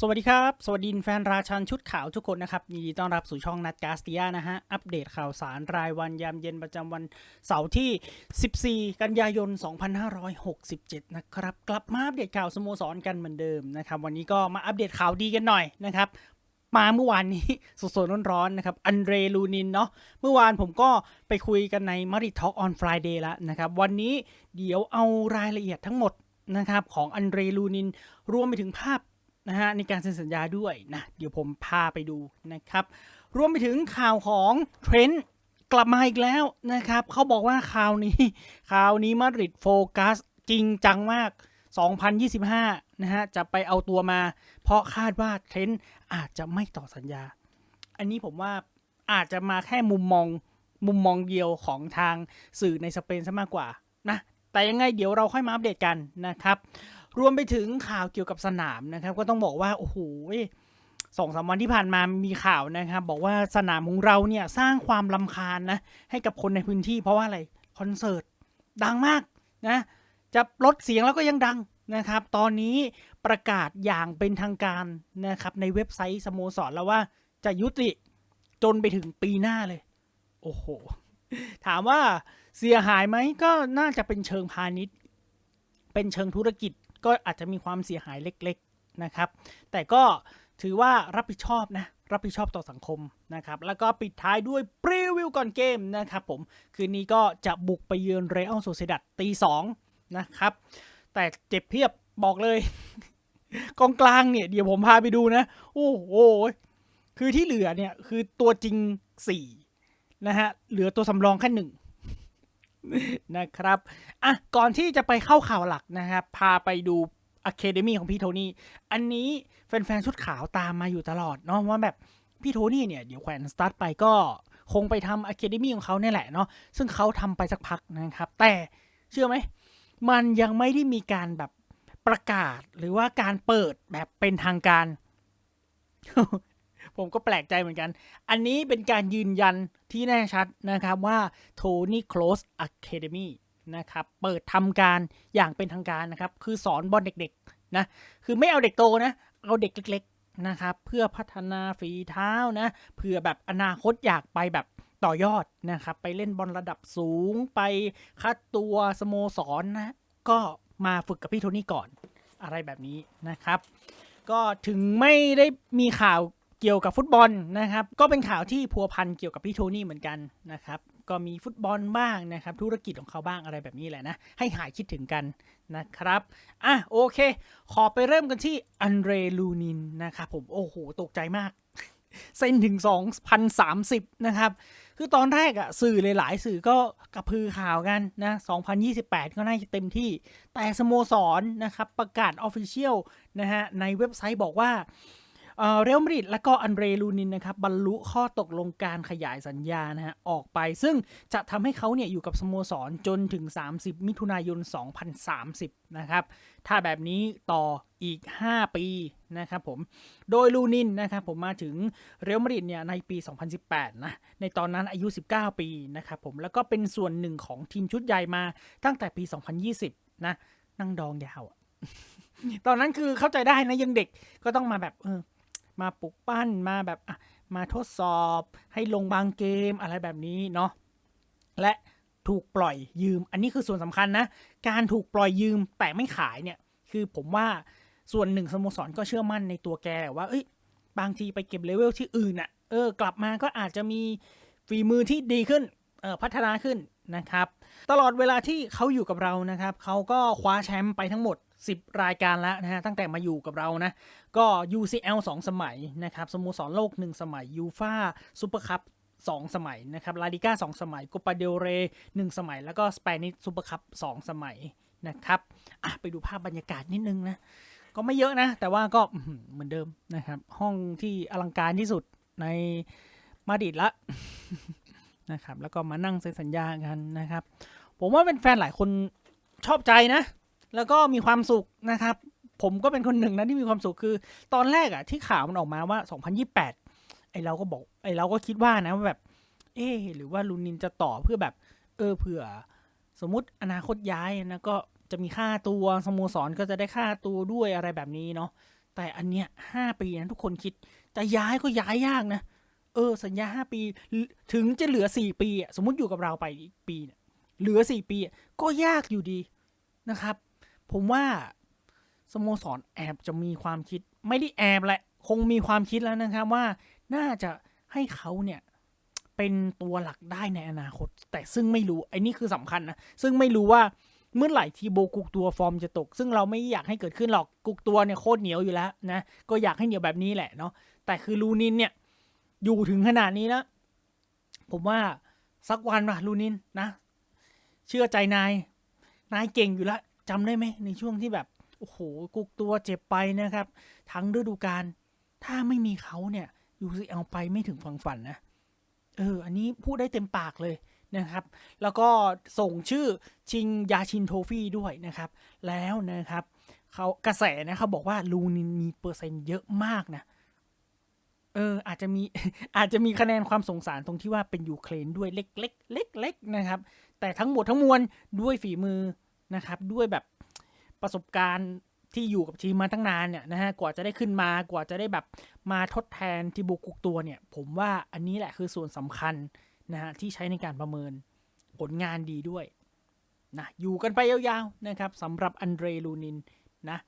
สวัสดีครับ สวัสดีแฟนราชันชุดขาวทุกคนนะครับยินดีต้อนรับสู่ช่องนัดกาสติยานะฮะ อัปเดตข่าวสารรายวันยามเย็นประจำวันเสาร์ที่ 14 กันยายน 2567 นะครับ กลับมาอัปเดตข่าวสโมสรกันเหมือนเดิมนะครับ วันนี้ก็มาอัปเดตข่าวดีกันหน่อยนะครับมาเมื่อวานนี้สดๆร้อนๆนะครับ อันเดรลูนินเนาะ เมื่อวานผมก็ไปคุยกันในมาริทอ k ออนฟรายเดย์แล้วนะครับ วันนี้เดี๋ยวเอารายละเอียดทั้งหมดนะครับของอันเดรลูนินรวมไปถึงภาพ นะฮะในการเซ็นสัญญาด้วยนะเดี๋ยวผมพาไปดูนะครับ รวมไปถึงข่าวของเทรนต์กลับมาอีกแล้วนะครับ เขาบอกว่าข่าวนี้ข่าวนี้มาดริดโฟกัสจริงจังมาก 2025 นะฮะ จะไปเอาตัวมา เพราะคาดว่าเทรนต์อาจจะไม่ต่อสัญญา อันนี้ผมว่าอาจจะมาแค่มุมมองมุมมองเดียวของทางสื่อในสเปนซะมากกว่านะแต่ยังไงเดี๋ยวเราค่อยมาอัปเดตกันนะครับ รวมไปถึงข่าวเกี่ยวกับสนามนะครับ ก็ต้องบอกว่าโอ้โหสองสามวันที่ผ่านมามีข่าวนะครับ บอกว่าสนามของเราเนี่ยสร้างความลำคาญนะ ให้กับคนในพื้นที่เพราะว่าอะไรคอนเสิร์ตดังมากนะ จะลดเสียงแล้วก็ยังดังนะครับ ตอนนี้ประกาศอย่างเป็นทางการนะครับ ในเว็บไซต์สโมสรแล้วว่าจะยุติจนไปถึงปีหน้าเลย โอ้โห ถามว่าเสียหายไหมก็น่าจะเป็นเชิงพาณิชย์ เป็นเชิงธุรกิจ ก็อาจจะมีความเสียหายเล็กๆนะครับ แต่ก็ถือว่ารับผิดชอบนะ รับผิดชอบต่อสังคมนะครับ แล้วก็ปิดท้ายด้วยปรีวิวก่อนเกมนะครับผม คืนนี้ก็จะบุกไปเยือนเรอัลโซเซดัตตีสองนะครับ แต่เจ็บเพียบบอกเลย กองกลางเนี่ย เดี๋ยวผมพาไปดูนะ โอ้โห คือที่เหลือเนี่ย คือตัวจริงสี่นะฮะ เหลือตัวสำรองแค่หนึ่ง นะครับอะก่อนที่จะไปเข้าข่าวหลักนะครับ พาไปดูอะเคเดมีของพี่โทนี่ อันนี้แฟนๆชุดขาวตามมาอยู่ตลอดเนาะว่าแบบพี่โทนี่เนี่ย เดี๋ยวแขวนสตาร์ทไปก็คงไปทำอะเคเดมีของเขาเนี่ยแหละเนาะซึ่งเขาทำไปสักพักนะครับ แต่เชื่อไหม มันยังไม่ได้มีการแบบประกาศหรือว่าการเปิดแบบเป็นทางการ ผมก็แปลกใจเหมือนกัน อันนี้เป็นการยืนยันที่แน่ชัดนะครับว่าโทนี่ Close Academy นะครับเปิดทำการอย่างเป็นทางการนะครับ คือสอนบอลเด็กๆนะคือไม่เอาเด็กโตนะ เอาเด็กเล็กๆนะครับเพื่อพัฒนาฝีเท้านะเพื่อแบบอนาคตอยากไปแบบต่อยอดนะครับ ไปเล่นบอลระดับสูงไปคัดตัวสโมสรนะก็มาฝึกกับพี่โทนี่ก่อนอะไรแบบนี้นะครับ ก็ถึงไม่ได้มีข่าว เกี่ยวกับฟุตบอลนะครับ ก็เป็นข่าวที่พัวพันเกี่ยวกับพี่โทนี่เหมือนกันนะครับก็มีฟุตบอลบ้างนะครับ ธุรกิจของเขาบ้างอะไรแบบนี้แหละนะ ให้หายคิดถึงกันนะครับ อะโอเค ขอไปเริ่มกันที่อันเดรลูนินนะครับผมโอ้โห ตกใจมากเซ็นถึง 2,030 นะครับ คือตอนแรกอะสื่อหลายๆสื่อก็กระพือข่าวกันนะ 2028 ก็น่าจะเต็มที่ แต่สโมสรนะครับ ประกาศออฟฟิเชียลนะฮะในเว็บไซต์บอกว่า เอ่อเรอัลมาดริดและก็อันเดรลูนินนะครับบรรลุข้อตกลงการขยายสัญญานะฮะออกไป ซึ่งจะทำให้เขาเนี่ยอยู่กับสโมสรจนถึง 30 มิถุนายน 2030 นะครับ ถ้าแบบนี้ต่ออีก 5 ปีนะครับผม โดยลูนินนะครับผมมาถึงเรอัลมาดริดเนี่ยในปี 2018 นะ ในตอนนั้นอายุ 19 ปีนะครับผมแล้วก็เป็นส่วนหนึ่งของทีมชุดใหญ่มาตั้งแต่ปี 2020 นะ นั่งดองยาวอะตอนนั้นคือเข้าใจได้นะยังเด็กก็ต้องมาแบบเออ มาปลุกปั้นมาแบบอะมาทดสอบให้ลงบางเกมอะไรแบบนี้เนาะและถูกปล่อยยืม อันนี้คือส่วนสำคัญนะ การถูกปล่อยยืมแต่ไม่ขายเนี่ยคือผมว่าส่วนหนึ่งสโมสรก็เชื่อมั่นในตัวแกแหละว่าเอ้ยบางทีไปเก็บเลเวลที่อื่นอะ่ะเออกลับมาก็อาจจะมีฝีมือที่ดีขึ้นเออพัฒนาขึ้นนะครับ ตลอดเวลาที่เขาอยู่กับเรานะครับเขาก็คว้าแชมป์ไปทั้งหมด 10 รายการแล้วนะฮะตั้งแต่มาอยู่กับเรานะก็ UCL 2 สมัยนะครับสโมสรโลก 1 สมัยยูฟาซูเปอร์คัพ2สมัยนะครับลาลิก้า2สมัยโกปาเดลเร1สมัย แล้วก็สเปนิชซูเปอร์คัพ2สมัยนะครับอะไปดูภาพบรรยากาศนิดนึงนะ ก็ไม่เยอะนะ แต่ว่าก็เหมือนเดิมนะครับ ห้องที่อลังการที่สุดในมาดิดละนะครับ แล้วก็มานั่งเซ็นสัญญากันนะครับ ผมว่าเป็นแฟนหลายคนชอบใจนะ แล้วก็มีความสุขนะครับ ผมก็เป็นคนหนึ่งนะที่มีความสุขคือ ตอนแรกอะที่ข่าวมันออกมาว่า 2028 ไอเราก็บอก ไอเราก็คิดว่านะว่าแบบ เอ๊หรือว่าลูนินจะต่อเพื่อแบบ เออเผื่อ สมมติอนาคตย้ายนะก็จะมีค่าตัวสโมสรก็จะได้ค่าตัวด้วยอะไรแบบนี้เนาะแต่อันเนี้ยห้าปีนะทุกคนคิดจะย้ายก็ย้ายยากนะเออ สัญญาห้าปีถึงจะเหลือสี่ปีสมมติอยู่กับเราไปอีกปีเนี่ยเหลือสี่ปีก็ยากอยู่ดีนะครับ ผมว่าสโมสรแอบจะมีความคิด ไม่ได้แอบแหละ คงมีความคิดแล้วนะครับว่าน่าจะให้เขาเนี่ยเป็นตัวหลักได้ในอนาคต แต่ซึ่งไม่รู้ไอ้นี่คือสำคัญนะ ซึ่งไม่รู้ว่าเมื่อไหร่ทีโบกุกตัวฟอร์มจะตก ซึ่งเราไม่อยากให้เกิดขึ้นหรอกกุกตัวเนี่ยโคตรเหนียวอยู่แล้วนะก็อยากให้เหนียวแบบนี้แหละเนาะแต่คือลูนินเนี่ยอยู่ถึงขนาดนี้แล้วผมว่าสักวันว่ะลูนินนะ เชื่อใจนาย นายเก่งอยู่แล้ว จำได้ไหมในช่วงที่แบบโอ้โหกุกตัวเจ็บไปนะครับ ทั้งฤดูกาลถ้าไม่มีเขาเนี่ยยูซีเอาไปไม่ถึงฝั่งฝันนะเออ อันนี้พูดได้เต็มปากเลยนะครับ แล้วก็ส่งชื่อชิงยาชินโทฟี่ด้วยนะครับ แล้วนะครับเขากระแสนะเขาบอกว่าลูนินมีเปอร์เซ็นต์เยอะมากนะ เออ อาจจะมีอาจจะมีคะแนนความสงสารตรงที่ว่าเป็นยูเครนด้วยเล็กๆเล็กๆนะครับ แต่ทั้งหมดทั้งมวลด้วยฝีมือ นะครับด้วยแบบประสบการณ์ที่อยู่กับทีมมาตั้งนานเนี่ยนะฮะกว่าจะได้ขึ้นมากว่าจะได้แบบมาทดแทนที่บุกุกตัวเนี่ย ผมว่าอันนี้แหละคือส่วนสำคัญนะฮะที่ใช้ในการประเมินผลงานดีด้วยนะอยู่กันไปยาวๆนะครับสำหรับอันเดรลูนินนะ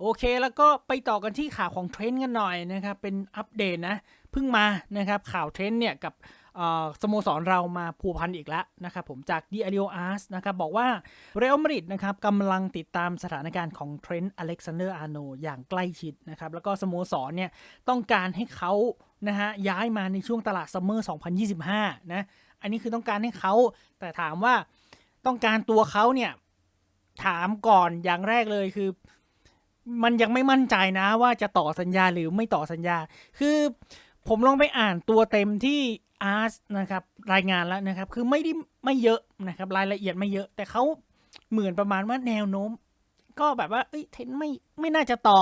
โอเคแล้วก็ไปต่อกันที่ข่าวของเทรนด์กันหน่อยนะครับเป็นอัปเดตนะเพิ่งมานะครับข่าวเทรนด์เนี่ยกับ สโมสรเรามาผูกพันอีกแล้วนะครับผมจากดีอาริโออาร์สนะครับบอกว่าเรอัลมาดริดนะครับกำลังติดตามสถานการณ์ของเทรนต์อเล็กซานเดอร์อาร์โนอย่างใกล้ชิดนะครับแล้วก็สโมสรเนี่ยต้องการให้เขานะฮะย้ายมาในช่วงตลาดซัมเมอร์ 2025 นะ อันนี้คือต้องการให้เขาแต่ถามว่าต้องการตัวเขาเนี่ยถามก่อนอย่างแรกเลยคือ มันยังไม่มั่นใจนะว่าจะต่อสัญญาหรือไม่ต่อสัญญา คือ ผมลองไปอ่านตัวเต็มที่อาร์สนะครับรายงานแล้วนะครับ คือไม่ได้ไม่เยอะนะครับ รายละเอียดไม่เยอะ แต่เขาเหมือนประมาณว่าแนวโน้ม ก็แบบว่าเอ้ยเทนไม่ไม่น่าจะต่อ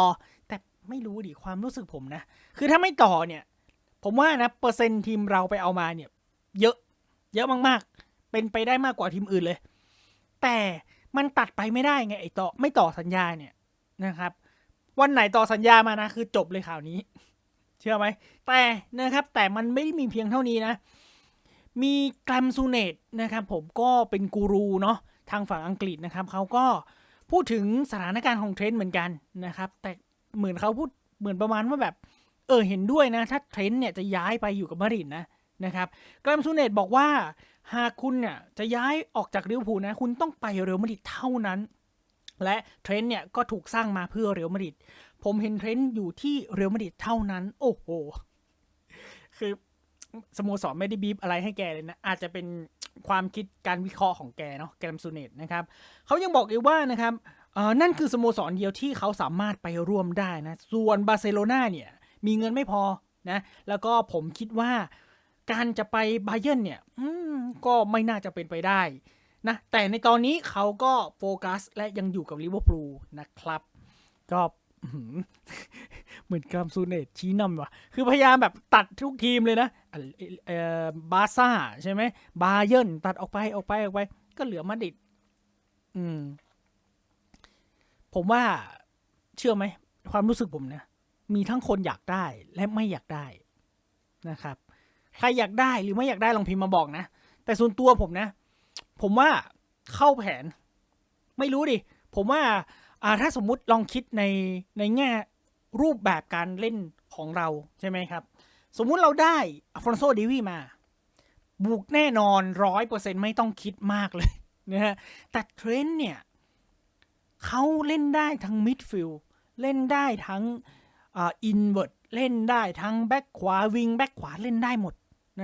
แต่ไม่รู้ดิความรู้สึกผมนะ คือถ้าไม่ต่อเนี่ย ผมว่านะเปอร์เซ็นต์ทีมเราไปเอามาเนี่ย เยอะเยอะมากๆ เป็นไปได้มากกว่าทีมอื่นเลย แต่มันตัดไปไม่ได้ไงไอ้ต่อไม่ต่อสัญญาเนี่ยนะครับ วันไหนต่อสัญญามานะ คือจบเลยข่าวนี้ เชื่อไหม แต่นะครับแต่มันไม่ได้มีเพียงเท่านี้นะ มีแกรมซูเนตนะครับผมก็เป็นกูรูเนาะทางฝั่งอังกฤษนะครับเขาก็พูดถึงสถานการณ์ของเทรนด์เหมือนกันนะครับ แต่เหมือนเขาพูดเหมือนประมาณว่าแบบ เออเห็นด้วยนะ ถ้าเทรนด์เนี่ยจะย้ายไปอยู่กับมาริดนะนะครับแกรมซูเนตบอกว่าหากคุณเนี่ยจะย้ายออกจากลิเวอร์พูนะคุณต้องไปเรอัลมาริดเท่านั้น และเทรนด์เนี่ยก็ถูกสร้างมาเพื่อเรอัลมาริด ผมเห็นเทรนด์อยู่ที่เรอัลมาดริดเท่านั้น โอ้โห คือสโมสรไม่ได้บีบอะไรให้แกเลยนะ อาจจะเป็นความคิดการวิเคราะห์ของแกเนาะแกรมซูเนตนะครับเขายังบอกอีกว่านะครับเออนั่นคือสโมสรเดียวที่เขาสามารถไปร่วมได้นะ ส่วนบาร์เซโลนาเนี่ย มีเงินไม่พอนะ แล้วก็ผมคิดว่าการจะไปบาเยิร์นเนี่ยอืมก็ไม่น่าจะเป็นไปได้นะ แต่ในตอนนี้เขาก็โฟกัสและยังอยู่กับลิเวอร์พูลนะครับ ก็ เหมือนกรามซูเนตชี้นำว่ะ คือพยายามแบบตัดทุกทีมเลยนะอะเอ่อบาซ่าใช่ไหม บาเยิร์นตัดออกไปออกไปออกไป ก็เหลือมาดิดอืม ผมว่าเชื่อไหม ความรู้สึกผมนะ มีทั้งคนอยากได้และไม่อยากได้นะครับ ใครอยากได้หรือไม่อยากได้ลองพิมพ์มาบอกนะ แต่ส่วนตัวผมนะ ผมว่าเข้าแผน ไม่รู้ดิ ผมว่า อ่าถ้าสมมุติลองคิดในในแง่รูปแบบการเล่นของเราใช่ไหมครับ สมมุติเราได้อฟอนโซดิวีมา บุกแน่นอนร้อยเปอร์เซ็นไม่ต้องคิดมากเลยนะฮะแต่เทรนเนี่ยเขาเล่นได้ทั้งมิดฟิลด์เล่นได้ทั้งอินเวอร์ตเล่นได้ทั้งแบ็คขวาวิงแบ็คขวาเล่นได้หมด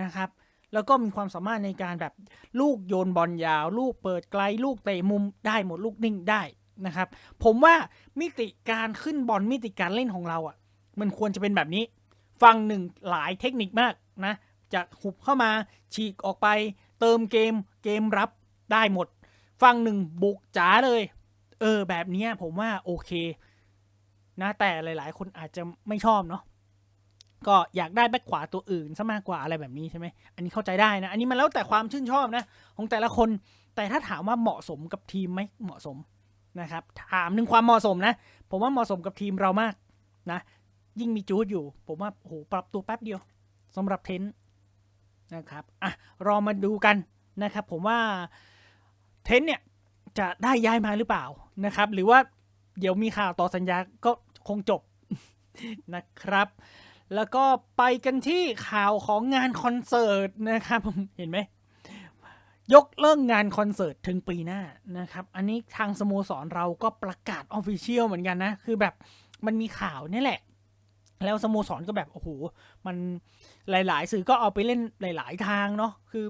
นะครับ แล้วก็มีความสามารถในการแบบลูกโยนบอลยาว ลูกเปิดไกลลูกเตะมุมได้หมดลูกนิ่งได้ นะครับ ผมว่ามิติการขึ้นบอลมิติการเล่นของเราอะ่ะ มันควรจะเป็นแบบนี้ฟังหนึ่งหลายเทคนิคมากนะจะหุบเข้ามาฉีกออกไป เติมเกมเกมรับได้หมดฟังหนึ่งบุกจ๋าเลย เออ แบบนี้ผมว่าโอเค นะแต่หลาย ๆ คนอาจจะไม่ชอบเนาะก็อยากได้แบ็คขวาตัวอื่นซะมากกว่าอะไรแบบนี้ใช่ไหม อันนี้เข้าใจได้นะ อันนี้มันแล้วแต่ความชื่นชอบนะ ของแต่ละคน แต่ถ้าถามว่าเหมาะสมกับทีมไหมเหมาะสม นะครับ ถามถึงความเหมาะสมนะ ผมว่าเหมาะสมกับทีมเรามากนะ ยิ่งมีจูดอยู่ ผมว่าโอ้โหปรับตัวแป๊บเดียวสำหรับเทนต์นะครับอะรอมาดูกันนะครับ ผมว่าเทนต์เนี่ยจะได้ย้ายมาหรือเปล่านะครับ หรือว่าเดี๋ยวมีข่าวต่อสัญญาก็คงจบนะครับ แล้วก็ไปกันที่ข่าวของงานคอนเสิร์ตนะครับเห็นไหม ยกเลิกงานคอนเสิร์ตถึงปีหน้านะครับ อันนี้ทางสโมสรเราก็ประกาศออฟฟิเชียลเหมือนกันนะ คือแบบมันมีข่าวนี่แหละ แล้วสโมสรก็แบบ โอ้โห มันหลาย ๆ สื่อก็เอาไปเล่นหลาย ๆ ทางเนาะ คือ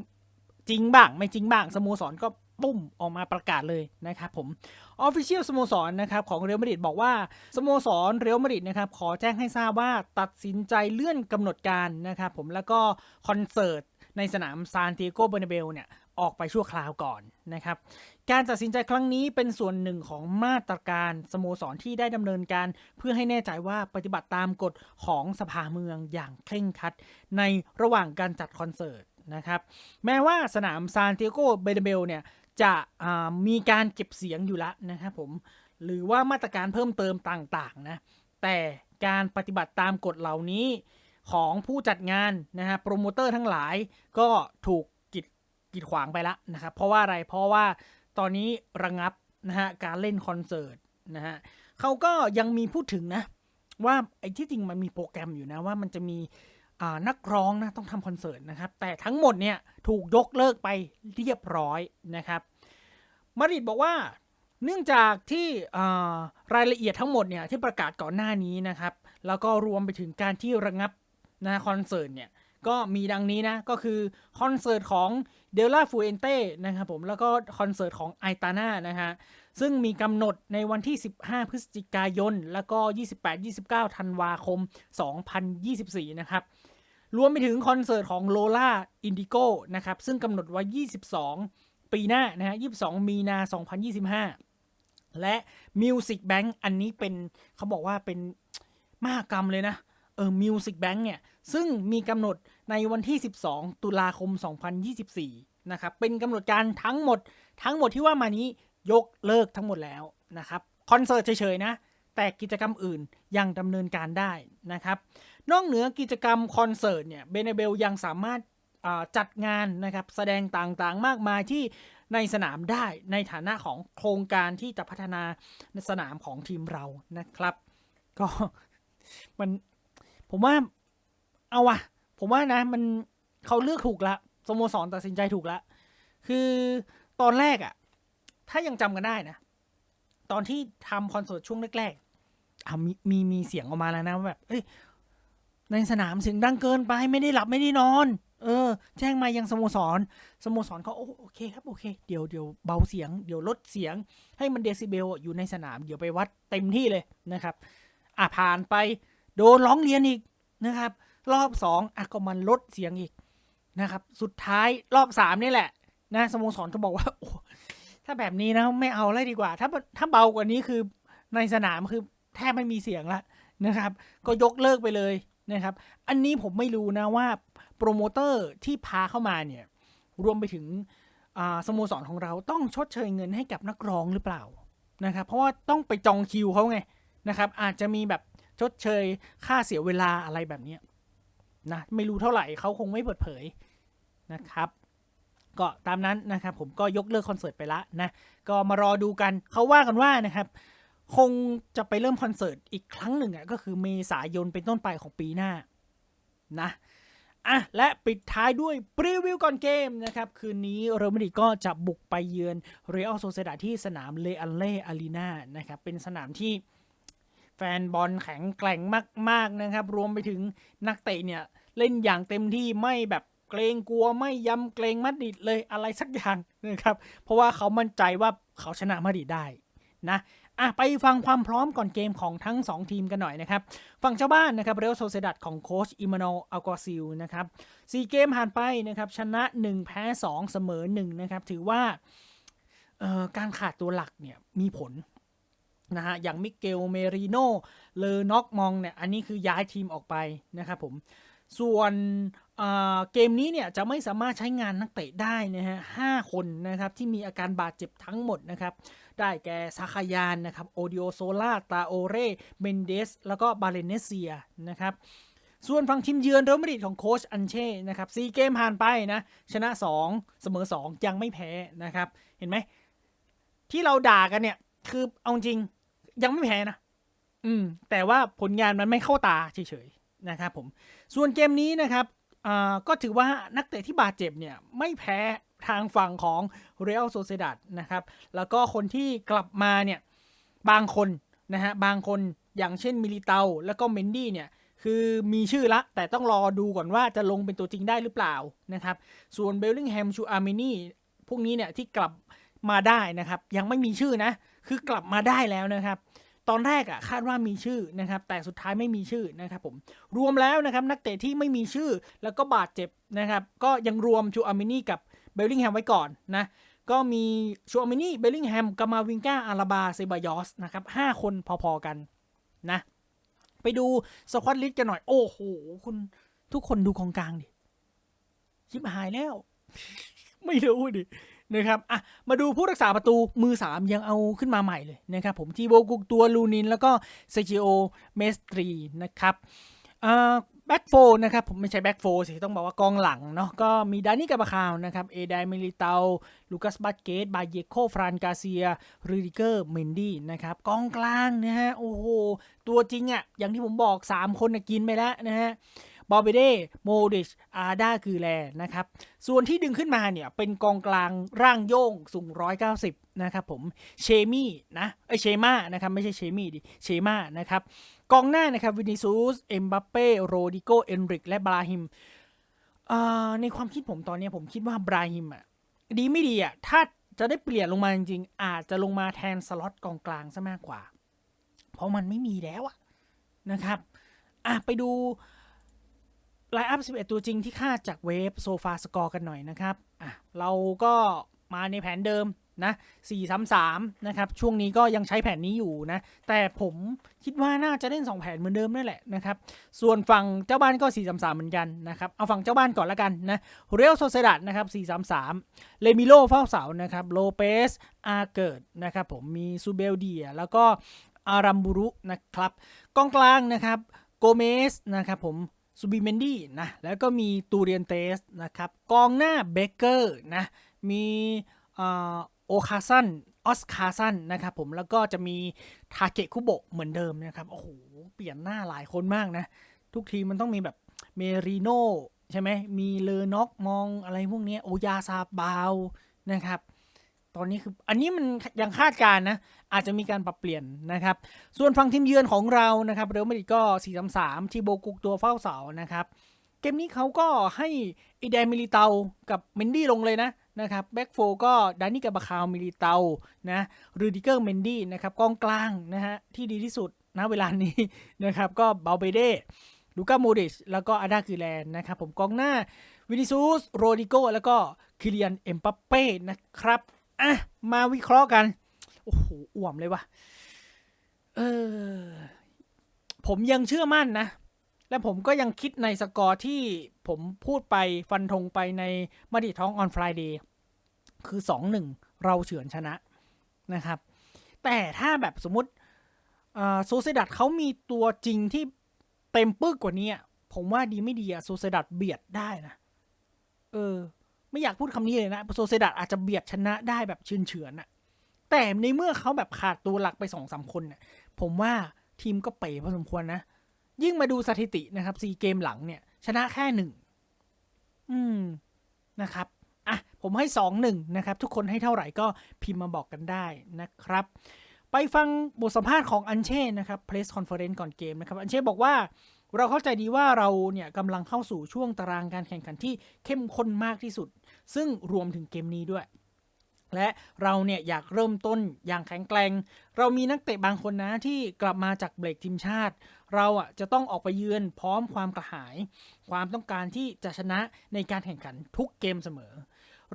จริงบ้าง ไม่จริงบ้าง สโมสรก็ปุ้มออกมาประกาศเลยนะครับผมออฟฟิเชียลสโมสรนะครับของเรอัลมาดริดบอกว่า สโมสรเรอัลมาดริดนะครับขอแจ้งให้ทราบว่าตัดสินใจเลื่อนกำหนดการนะครับผมแล้วก็คอนเสิร์ตในสนามซานติโกเบอร์นาเบลเนี่ย ออกไปชั่วคราวก่อนนะครับ การตัดสินใจครั้งนี้เป็นส่วนหนึ่งของมาตรการสโมสรที่ได้ดำเนินการ เพื่อให้แน่ใจว่าปฏิบัติตามกฎของสภาเมืองอย่างเคร่งครัด ในระหว่างการจัดคอนเสิร์ตนะครับแม้ว่าสนามซานติโกเบอร์นาเบลเนี่ยจะมีการเก็บเสียงอยู่แล้วนะครับผมหรือว่ามาตรการเพิ่มเติมต่างๆนะแต่การปฏิบัติตามกฎเหล่านี้ของผู้จัดงานนะฮะโปรโมเตอร์ทั้งหลายก็ถูก กีดขวางไปแล้วนะครับ เพราะว่าอะไรเพราะว่าตอนนี้ระงับนะฮะการเล่นคอนเสิร์ตนะฮะเขาก็ยังมีพูดถึงนะ ว่าไอ้ที่จริงมันมีโปรแกรมอยู่นะว่ามันจะมีอ่านักร้องนะต้องทำคอนเสิร์ตนะครับ แต่ทั้งหมดเนี่ยถูกยกเลิกไปเรียบร้อยนะครับมาริดบอกว่าเนื่องจากที่รายละเอียดทั้งหมดเนี่ยที่ประกาศก่อนหน้านี้นะครับ แล้วก็รวมไปถึงการที่ระงับนะคอนเสิร์ตเนี่ย ก็มีดังนี้นะ ก็คือคอนเสิร์ตของเดล a าฟูเอนเต้นะครับผม แล้วก็คอนเสิร์ตของไอตาน่านะฮะ ซึ่งมีกำหนดในวันที่ 15 พฤศจิกายน แล้วก็ 28-29 ธันวาคม 2024 นะครับ รวมไปถึงคอนเสิร์ตของโลล่าอินดิโก้นะครับ ซึ่งกำหนดไว้ 22 ปีหน้านะฮะ 22 มีนา 2025 และ Music Bank อันนี้เป็นเขาบอกว่าเป็นมหากรรมเลยนะ เออ Music Bank เนี่ย ซึ่งมีกำหนดในวันที่ 12 ตุลาคม 2024 นะครับ เป็นกำหนดการทั้งหมด ทั้งหมดที่ว่ามานี้ยกเลิกทั้งหมดแล้วนะครับ คอนเสิร์ตเฉยๆนะ แต่กิจกรรมอื่นยังดำเนินการได้นะครับ นอกเหนือกิจกรรมคอนเสิร์ตเนี่ย เบเนเบลยังสามารถจัดงานนะครับ แสดงต่างๆ มากมายที่ในสนามได้ในฐานะของโครงการที่จะพัฒนาสนามของทีมเรานะครับ ก็มัน ผมว่า เอาวะผมว่านะ มันเขาเลือกถูกละสโมสรตัดสินใจถูกละคือตอนแรกอะถ้ายังจำกันได้นะ ตอนที่ทำคอนเสิร์ตช่วงแรกๆอะมีมีมีเสียงออกมาแล้วนะว่าแบบเอ้ยในสนามเสียงดังเกินไปไม่ได้หลับไม่ได้นอน เออ แจ้งมายังสโมสรสโมสรเขาโอโอเคครับโอเค เดี๋ยวเดี๋ยวเบาเสียง เดี๋ยวลดเสียง ให้มันเดซิเบลอยู่ในสนาม เดี๋ยวไปวัดเต็มที่เลยนะครับ อะผ่านไป โดนร้องเรียนอีกนะครับ รอบสองอะก็มันลดเสียงอีกนะครับ สุดท้ายรอบสามนี่แหละนะสโมสรก็บอกว่าโอ้ถ้าแบบนี้นะไม่เอาเลยดีกว่า ถ้าถ้าเบากว่านี้คือในสนามคือแทบไม่มีเสียงละนะครับ ก็ยกเลิกไปเลยนะครับ อันนี้ผมไม่รู้นะว่าโปรโมเตอร์ที่พาเข้ามาเนี่ย รวมไปถึงอ่าสโมสรของเราต้องชดเชยเงินให้กับนักร้องหรือเปล่านะครับ เพราะว่าต้องไปจองคิวเขาไงนะครับ อาจจะมีแบบ ชดเชยค่าเสียเวลาอะไรแบบนี้นะไม่รู้เท่าไหร่เขาคงไม่เปิดเผยนะครับก็ตามนั้นนะครับผมก็ยกเลิกคอนเสิร์ตไปละนะก็มารอดูกันเขาว่ากันว่านะครับคงจะไปเริ่มคอนเสิร์ตอีกครั้งหนึ่งอะก็คือเมษายนเป็นต้นไปของปีหน้านะอะและปิดท้ายด้วยปรีวิวก่อนเกมนะครับคืนนี้เรอัลมาดริดก็จะบุกไปเยือนเรอัลโซเซดาที่สนามเลอันเล่อารีนานะครับเป็นสนามที่ แฟนบอลแข็งแกร่งมาก ๆนะครับ รวมไปถึงนักเตะเนี่ยเล่นอย่างเต็มที่ไม่แบบเกรงกลัวไม่ยำเกรงมาดริดเลยอะไรสักอย่างนะครับ เพราะว่าเขามั่นใจว่าเขาชนะมาดริดได้นะอะไปฟังความพร้อมก่อนเกมของทั้ง 2 ทีมกันหน่อยนะครับ ฝั่งเจ้าบ้านนะครับเรอัลโซเซดัดของโค้ชอิมานอลอัลกอซิลนะครับสี่เกมผ่านไปนะครับชนะ 1 แพ้ 2 เสมอ1นะครับถือว่าเอ่อการขาดตัวหลักเนี่ยมีผล นะฮะอย่างมิเกลเมริโนเลอน็อกมองเนี่ยอันนี้คือย้ายทีมออกไปนะครับผมส่วนเกมนี้เนี่ยจะไม่สามารถใช้งานนักเตะได้นะฮะห้าคนนะครับที่มีอาการบาดเจ็บทั้งหมดนะครับ ได้แก่ซาคายานนะครับโอดิโอโซลาตาโอเรเมนเดส แล้วก็บาเลเนเซียนะครับ ส่วนฝั่งทีมเยือนเรอัลมาดริดของโคชอันเช่นะครับซีเกมผ่านไปนะชนะ 2 เสมอ 2 ยังไม่แพ้นะครับ เห็นไหมที่เราด่ากันเนี่ยคือเอาจริง ยังไม่แพ้นะ อืม แต่ว่าผลงานมันไม่เข้าตาเฉยๆนะครับผม ส่วนเกมนี้นะครับอ่าก็ถือว่านักเตะที่บาดเจ็บเนี่ย ไม่แพ้ทางฝั่งของเรอัลโซเซดัดนะครับ แล้วก็คนที่กลับมาเนี่ย บางคนนะฮะ บางคนอย่างเช่นมิลิเตาแล้วก็เมนดี้เนี่ยคือมีชื่อละ แต่ต้องรอดูก่อนว่าจะลงเป็นตัวจริงได้หรือเปล่านะครับ ส่วนเบลลิงแฮมชูอาร์เมนีพวกนี้เนี่ยที่กลับมาได้นะครับ ยังไม่มีชื่อนะ คือกลับมาได้แล้วนะครับ ตอนแรกอะคาดว่ามีชื่อนะครับ แต่สุดท้ายไม่มีชื่อนะครับผม รวมแล้วนะครับนักเตะที่ไม่มีชื่อแล้วก็บาดเจ็บนะครับ ก็ยังรวมชูอาร์เมนีกับเบลลิงแฮมไว้ก่อนนะ ก็มีชูอาร์เมนีเบลลิงแฮม กามาวิงกาอาราบา เซบายอส นะครับห้าคนพอๆกันนะ ไปดูสควอตลิสกันหน่อย โอ้โห คุณทุกคนดูกองกลางดิ ชิบหายแล้ว ไม่รู้ดิ นะครับอะมาดูผู้รักษาประตูมือ 3 ยังเอาขึ้นมาใหม่เลยนะครับผมทีโบกุกตัวลูนิน แล้วก็เซจิโอเมสตรีนะครับอ่าแบ็กโฟนะครับผมไม่ใช่แบ็กโฟสิต้องบอกว่ากองหลังเนาะก็มีดานี่กาบาคาวนะครับเอไดมิลิเตาลูคัสบัตเกตบาเยโคฟรานกาเซียรูดิเกอร์เมนดี้นะครับกองกลางนะฮะโอ้โห ตัวจริงอะ่ะอย่างที่ผมบอก 3 คนนะกินไปแล้วนะฮะ บอเบเดโมดิช อาดาคือแลนะครับ ส่วนที่ดึงขึ้นมาเนี่ย เป็นกองกลางร่างโย่งสูง 190 นะครับผม เชมี่นะ ไอเชมานะครับ ไม่ใช่เชมี่ดิ เชมานะครับ กองหน้านะครับ วินิซูส เอ็มบัปเป้ โรดิโก เอนริก และบราฮิมอ่าในความคิดผมตอนเนี้ยผมคิดว่าบราฮิมอะ ดีไม่ดีอะ ถ้าจะได้เปลี่ยนลงมาจริงๆ อาจจะลงมาแทนสล็อตกองกลางซะมากกว่า เพราะมันไม่มีแล้วอะนะครับ อะไปดู ไลน์อัพ 11 ตัวจริงที่คาดจากเวฟโซฟาสกอร์กันหน่อยนะครับอะเราก็มาในแผนเดิมนะ4-3-3นะครับ ช่วงนี้ก็ยังใช้แผนนี้อยู่นะ แต่ผมคิดว่าน่าจะเล่น 2 แผนเหมือนเดิมนั่นแหละนะครับ ส่วนฝั่งเจ้าบ้านก็ 4-3-3 เหมือนกันนะครับ เอาฝั่งเจ้าบ้านก่อนละกันนะ เรอัลโซเซดัดนะครับ 4-3-3 เลมิโลเฝ้าเสานะครับ โลเปส อาเกิดนะครับ ผมมีซูเบลเดีย แล้วก็อารัมบูรุนะครับ กองกลางนะครับ โกเมสนะครับผม ซูบิเมนดี้นะแล้วก็มีตูเรียนเตสนะครับกองหน้าเบเกอร์นะมีโอคาซันออสคาซันนะครับผมแล้วก็จะมีทาเกะคุโบะเหมือนเดิมนะครับโอ้โหเปลี่ยนหน้าหลายคนมากนะ ทุกทีมันต้องมีแบบเมริโนใช่ไหมมีเลอน็อกมองอะไรพวกนี้โอยาซาบาวนะครับ ตอนนี้คืออันนี้มันยังคาดการณ์นะ อาจจะมีการปรับเปลี่ยนนะครับ ส่วนฝั่งทีมเยือนของเรานะครับเรอัลมาดริดก็4-3-3ทีโบกุกตัวเฝ้าเสานะครับ เกมนี้เขาก็ให้อีแดนมิลิเตากับเมนดี้ลงเลยนะนะครับแบ็กโฟก็ดานี่กับบาคาวมิลิเตานะรูดิเกอร์เมนดี้นะครับกองกลางนะฮะที่ดีที่สุดณเวลานี้นะครับก็เบาเบเดลูก้าโมดิชแล้วก็อาดาคือแลนนะครับผมกองหน้าวินิซูสโรดิโกแล้วก็คิเลียนเอ็มปัปเป้นะครับอะมาวิเคราะห์กัน โอ้โหอ่วมเลยว่ะ เออ ผมยังเชื่อมั่นนะ และผมก็ยังคิดในสกอร์ที่ผมพูดไปฟันธงไปในมดิท้องออนฟลายเดย์คือ2-1เราเฉือนชนะนะครับ แต่ถ้าแบบสมมติโซเซดัตเขามีตัวจริงที่เต็มปึกกว่านี้ผมว่าดีไม่ดีอะโซเซดัตเบียดได้นะ เออ ไม่อยากพูดคำนี้เลยนะ โซเซดัตอาจจะเบียดชนะได้แบบเฉือนเฉือนๆอะ แต่ในเมื่อเขาแบบขาดตัวหลักไปสองสามคนเนี่ยผมว่าทีมก็เป๋พอสมควรนะ ยิ่งมาดูสถิตินะครับซีเกมหลังเนี่ย ชนะแค่หนึ่งอืมนะครับอะผมให้สองหนึ่งนะครับ ทุกคนให้เท่าไหร่ก็พิมพ์มาบอกกันได้นะครับ ไปฟังบทสัมภาษณ์ของอันเช่นะครับ press conference ก่อนเกมนะครับ อันเช่บอกว่าเราเข้าใจดีว่าเราเนี่ยกำลังเข้าสู่ช่วงตารางการแข่งขันที่เข้มข้นมากที่สุด ซึ่งรวมถึงเกมนี้ด้วย และเราเนี่ยอยากเริ่มต้นอย่างแข็งแกร่ง เรามีนักเตะบางคนนะที่กลับมาจากเบรกทีมชาติ เราอะจะต้องออกไปเยือนพร้อมความกระหาย ความต้องการที่จะชนะในการแข่งขันทุกเกมเสมอ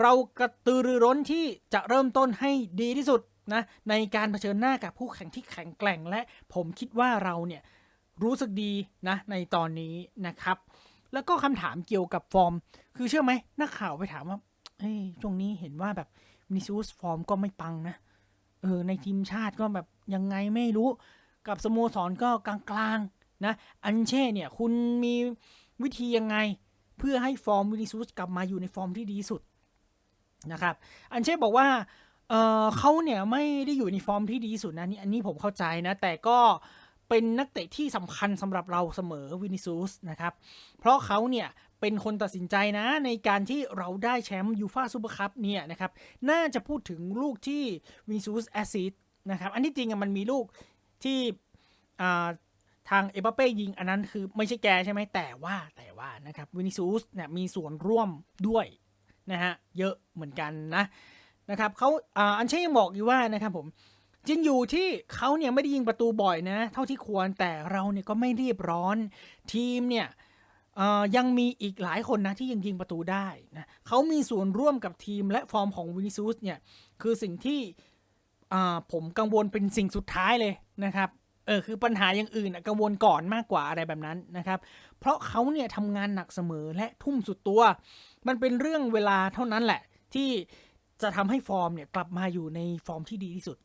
เรากระตือรือร้นที่จะเริ่มต้นให้ดีที่สุดนะในการเผชิญหน้ากับผู้แข่งที่แข็งแกร่ง และผมคิดว่าเราเนี่ยรู้สึกดีนะในตอนนี้นะครับ แล้วก็คำถามเกี่ยวกับฟอร์ม คือเชื่อไหมนักข่าวไปถามว่าช่วงนี้เห็นว่าแบบ วินิซูสฟอร์มก็ไม่ปังนะ เออในทีมชาติก็แบบยังไงไม่รู้ กับสโมสรก็กลางๆนะ อันเช่เนี่ยคุณมีวิธียังไง เพื่อให้ฟอร์มวินิซูสกลับมาอยู่ในฟอร์มที่ดีสุดนะครับ อันเช่บอกว่าเออเขาเนี่ยไม่ได้อยู่ในฟอร์มที่ดีสุดนะนี่อันนี้ผมเข้าใจนะ แต่ก็เป็นนักเตะที่สำคัญสำหรับเราเสมอวินิซูสนะครับ เพราะเขาเนี่ย เป็นคนตัดสินใจนะในการที่เราได้แชมป์ยูฟาซูเปอร์คัพเนี่ยนะครับน่าจะพูดถึงลูกที่วินซูสแอซิดนะครับอันที่จริงอะมันมีลูกที่ทางเอเบเป้ยิงอันนั้นคือไม่ใช่แกใช่ไหมแต่ว่าแต่ว่านะครับวินิซูสเนี่ยมีส่วนร่วมด้วยนะฮะเยอะเหมือนกันนะนะครับเขาอ,อันเช่ยังบอกอยู่ว่านะครับผมจริงอยู่ที่เขาเนี่ยไม่ได้ยิงประตูบ่อยนะ เท่าที่ควรแต่เราเนี่ยก็ไม่รีบร้อนทีมเนี่ย ยังมีอีกหลายคนนะที่ยังยิงประตูได้นะเขามีส่วนร่วมกับทีมและฟอร์มของวินิซูสเนี่ย คือสิ่งที่ผมกังวลเป็นสิ่งสุดท้ายเลยนะครับเออคือปัญหาอย่างอื่นกังวลก่อนมากกว่าอะไรแบบนั้นนะครับ เพราะเขาเนี่ยทำงานหนักเสมอและทุ่มสุดตัว มันเป็นเรื่องเวลาเท่านั้นแหละ ที่จะทำให้ฟอร์มเนี่ยกลับมาอยู่ในฟอร์มที่ดีที่สุด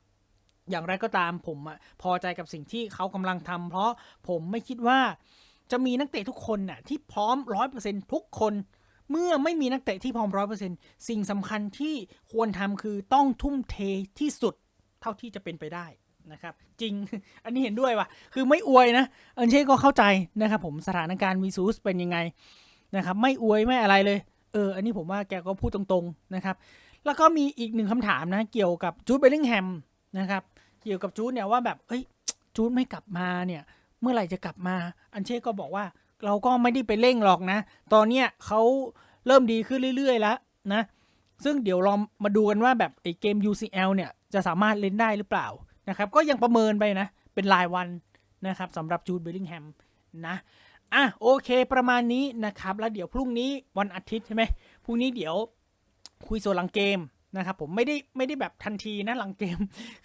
อย่างไรก็ตามผมอะพอใจกับสิ่งที่เขากำลังทำเพราะผมไม่คิดว่า จะมีนักเตะทุกคนน่ะที่พร้อมร้อยเปอร์เซ็นทุกคน เมื่อไม่มีนักเตะที่พร้อมร้อยเปอร์เซ็นสิ่งสำคัญที่ควรทำคือต้องทุ่มเทที่สุดเท่าที่จะเป็นไปได้นะครับ จริงอันนี้เห็นด้วยว่ะคือไม่อวยนะเอันเช่ก็เข้าใจนะครับผมสถานการณ์วีซูสเป็นยังไงนะครับ ไม่อวยไม่อะไรเลย เออ อันนี้ผมว่าแกก็พูดตรงๆนะครับ แล้วก็มีอีกหนึ่งคำถามนะ เกี่ยวกับจูดเบลลิงแฮมนะครับ เกี่ยวกับจูดเนี่ยว่าแบบเอ้ยจูดไม่กลับมาเนี่ย เมื่อไหร่จะกลับมา อันเช่ก็บอกว่า เราก็ไม่ได้ไปเร่งหรอกนะ ตอนเนี้ยเขาเริ่มดีขึ้นเรื่อยๆแล้วนะ ซึ่งเดี๋ยวเรามาดูกันว่าแบบไอ้เกม UCL เนี่ยจะสามารถเล่นได้หรือเปล่านะครับ ก็ยังประเมินไปนะ เป็นรายวันนะครับสำหรับจูดเบลลิงแฮมนะอะโอเคประมาณนี้นะครับ แล้วเดี๋ยวพรุ่งนี้วันอาทิตย์ใช่ไหมพรุ่งนี้เดี๋ยวคุยโซลังเกมนะครับผมไม่ได้ไม่ได้แบบทันทีนะหลังเกม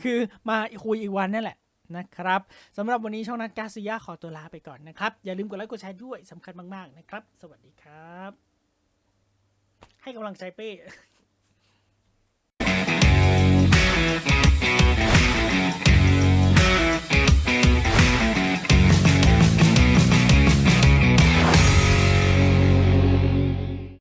คือมาคุยอีกวันนั่นแหละ นะครับสำหรับวันนี้ช่องนัดกาซิยาขอตัวลาไปก่อนนะครับ อย่าลืมกดไลค์กดแชร์ด้วยสำคัญมากๆนะครับ สวัสดีครับ ให้กำลังใจเป้